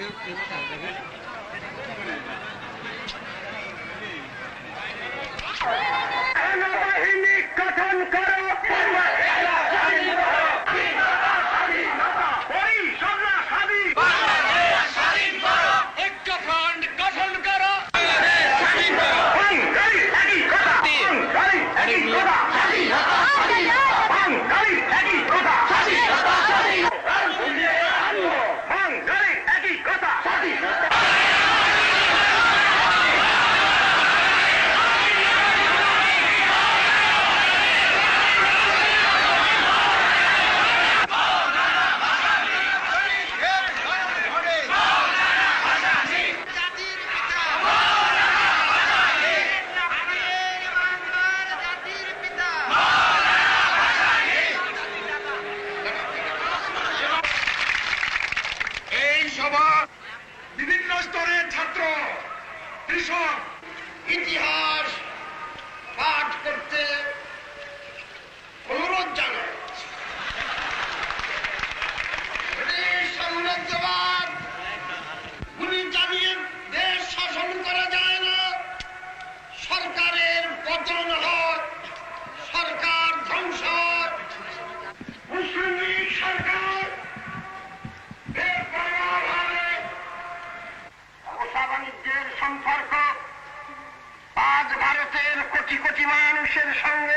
Yok, yok, yok. সভা বিভিন্ন স্তরের ছাত্র কৃষক ইতিহাস পাঠ করতে অনুরোধ জানায় সাম্রাজ্যবাদ সম্পর্ক আজ ভারতের কোটি কোটি মানুষের সঙ্গে